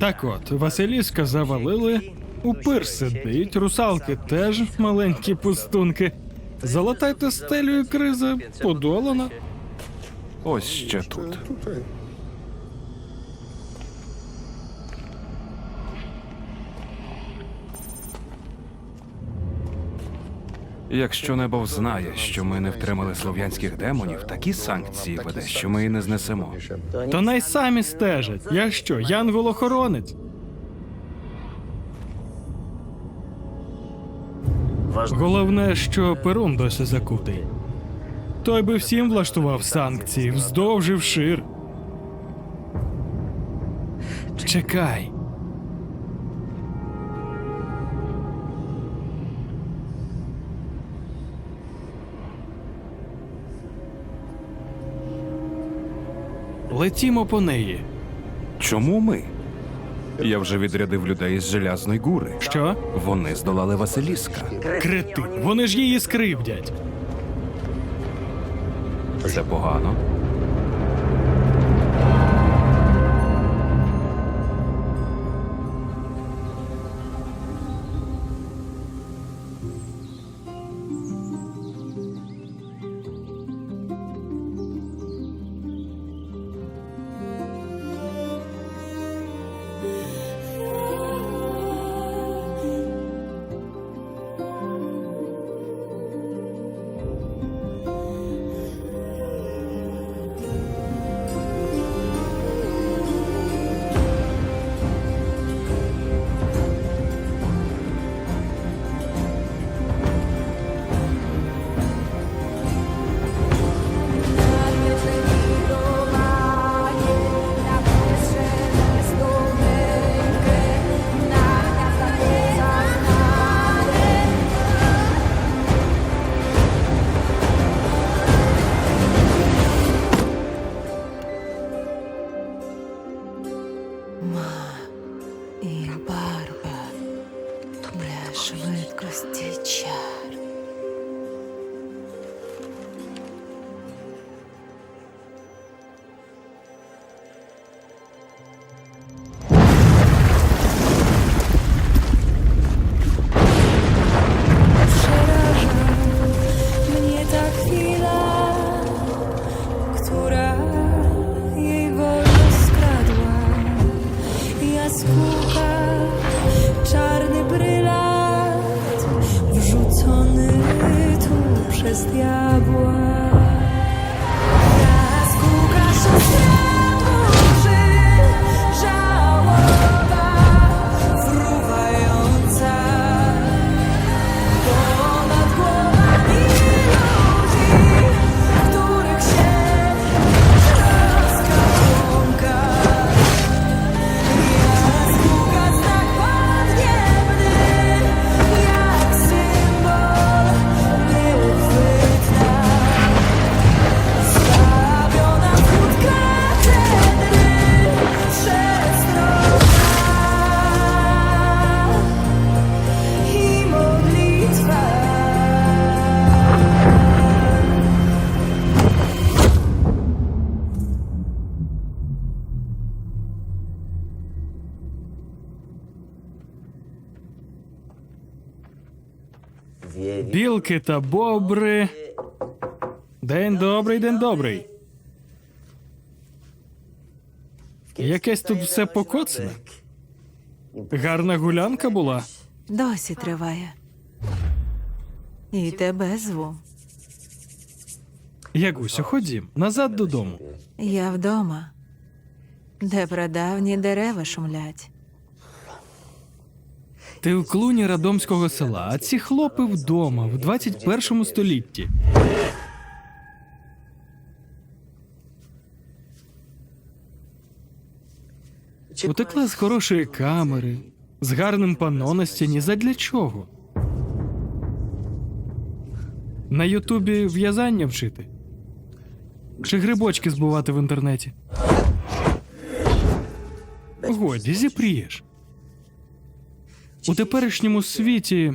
Так от, Василіска завалили, упир сидить, русалки теж маленькі пустунки. Залатайте стелю і криза подолана. Ось ще тут. Якщо небо знає, що ми не втримали слов'янських демонів, такі санкції веде, що ми і не знесемо. То най самі стежать. Я що, янгол-охоронець? Головне, що Перун досі закутий. Той би всім влаштував санкції, вздовж і вшир. Чекай. Летімо по неї. Чому ми? Я вже відрядив людей з желязної гури. Що? Вони здолали Василіска. Крети, Вони ж її скривдять. Це погано. Білки та бобри. День добрий, день добрий. Якесь тут все покоцане. Гарна гулянка була. Досі триває. І тебе зву. Ягусю, ходім, назад додому. Я вдома, де прадавні дерева шумлять. Ти в клуні радомського села, а ці хлопи вдома в 21 столітті. Утекла з хорошої камери, з гарним панно на стіні. Задля чого? На Ютубі в'язання вчити. Чи грибочки збувати в інтернеті? Годі, зіпрієш. У теперішньому світі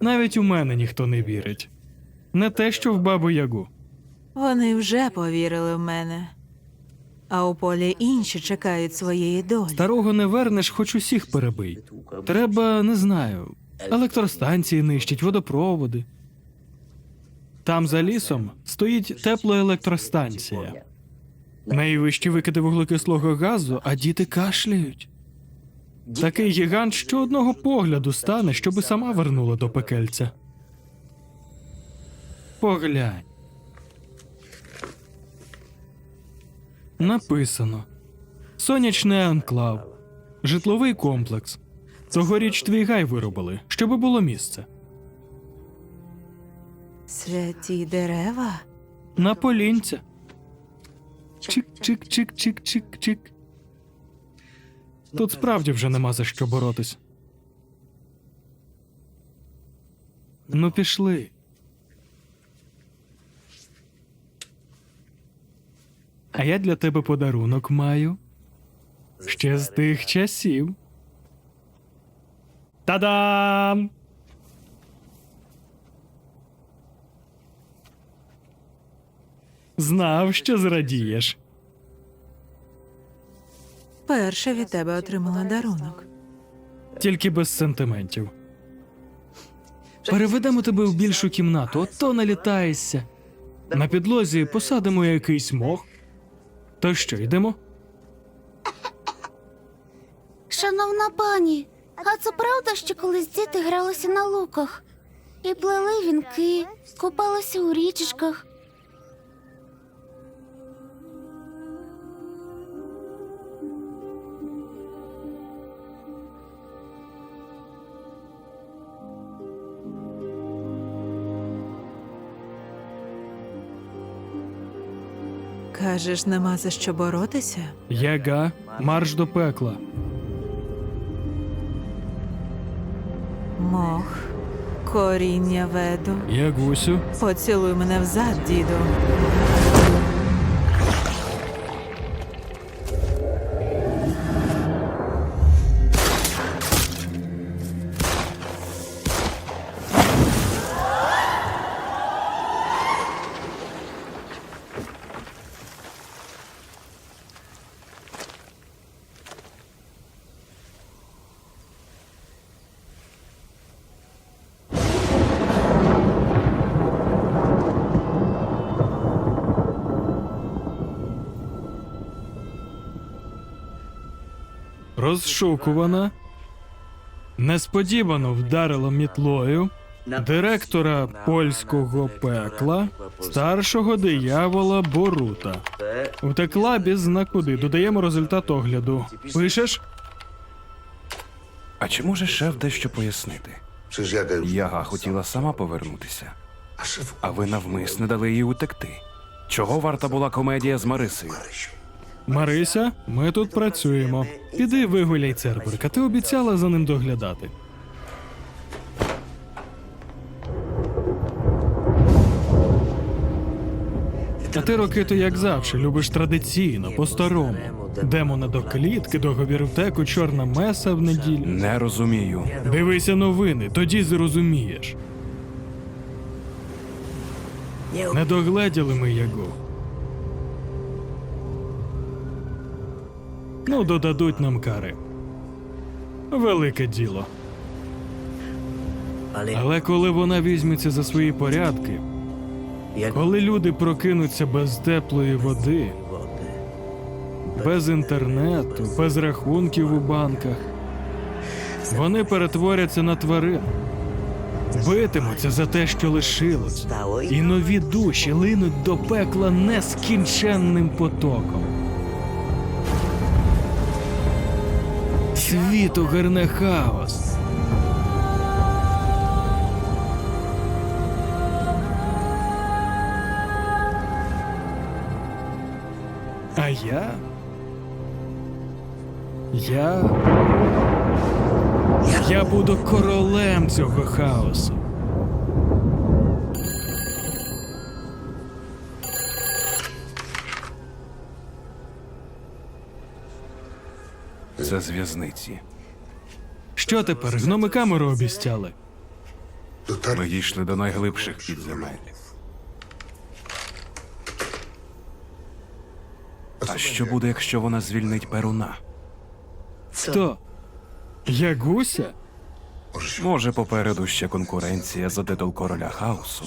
навіть у мене ніхто не вірить. Не те, що в бабу Ягу. Вони вже повірили в мене. А у полі інші чекають своєї долі. Старого не вернеш, хоч усіх перебий. Треба, не знаю, електростанції нищить, водопроводи. Там за лісом стоїть теплоелектростанція. Найвищі викиди вуглекислого газу, а діти кашляють. Такий гігант, що одного погляду стане, щоби сама вернула до пекельця. Поглянь. Написано. Сонячний анклав. Житловий комплекс. Тогоріч твій гай виробили, щоби було місце. Святі дерева. На полінця. Чик-чик-чик-чик-чик-чик. Тут справді вже нема за що боротись. Ну, пішли. А я для тебе подарунок маю. Ще з тих часів. Та-дам! Знав, що зрадієш. Перша від тебе отримала дарунок. Тільки без сентиментів. Переведемо тебе в більшу кімнату, ото налітаєшся. На підлозі посадимо якийсь мох. То що, йдемо? Шановна пані, а це правда, що колись діти гралися на луках і плели вінки, купалися у річечках. Кажеш, нема за що боротися? Яга, марш до пекла. Мох, коріння веду. Ягусю, Поцілуй мене взад, діду. Розшукувана. Несподівано вдарила мітлою директора польського пекла, старшого диявола Борута. Втекла без знакуди. Додаємо результат огляду. Пишеш? А чи може шеф дещо пояснити? Яга хотіла сама повернутися, а ви навмисне дали їй утекти. Чого варта була комедія з Марисою? Марися, ми тут працюємо. Піди вигуляй Церберка. Ти обіцяла за ним доглядати. А ти, Рокито, як завжди, любиш традиційно, по-старому. Демона до клітки, договір втеку, чорна меса в неділю. Не розумію. Дивися новини, тоді зрозумієш. Не догледіли ми його. Ну, додадуть нам кари. Велике діло. Але коли вона візьметься за свої порядки, коли люди прокинуться без теплої води, без інтернету, без рахунків у банках, вони перетворяться на тварин, битимуться за те, що лишилось, і нові душі линуть до пекла нескінченним потоком. Світ гирне хаос. А я. Я. Я буду королем цього хаосу. Це з в'язниці. Що тепер? Гноми камеру обіцяли. Ми дійшли до найглибших підземель. А що буде, якщо вона звільнить Перуна? Хто? Ягуся? Може, попереду ще конкуренція за титул короля хаосу.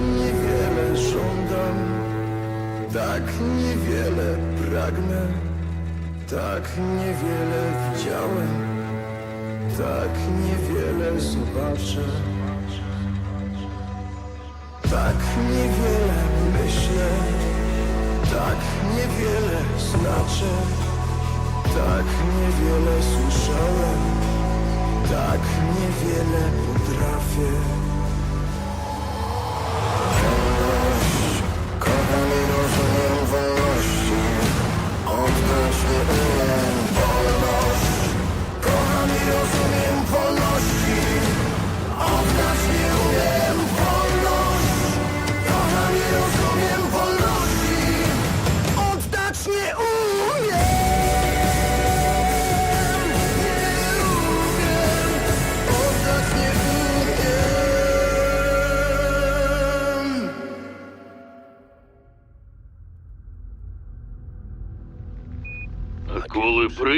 Niewiele żądam, tak niewiele pragnę, tak niewiele widziałem, tak niewiele zobaczę. Tak niewiele myślę, tak niewiele znaczę, tak niewiele słyszałem, tak niewiele potrafię.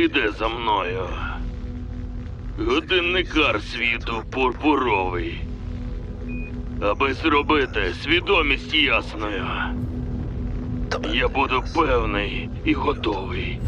Прийде за мною, годинникар світу пурпуровий, аби зробити свідомість ясною, я буду певний і готовий.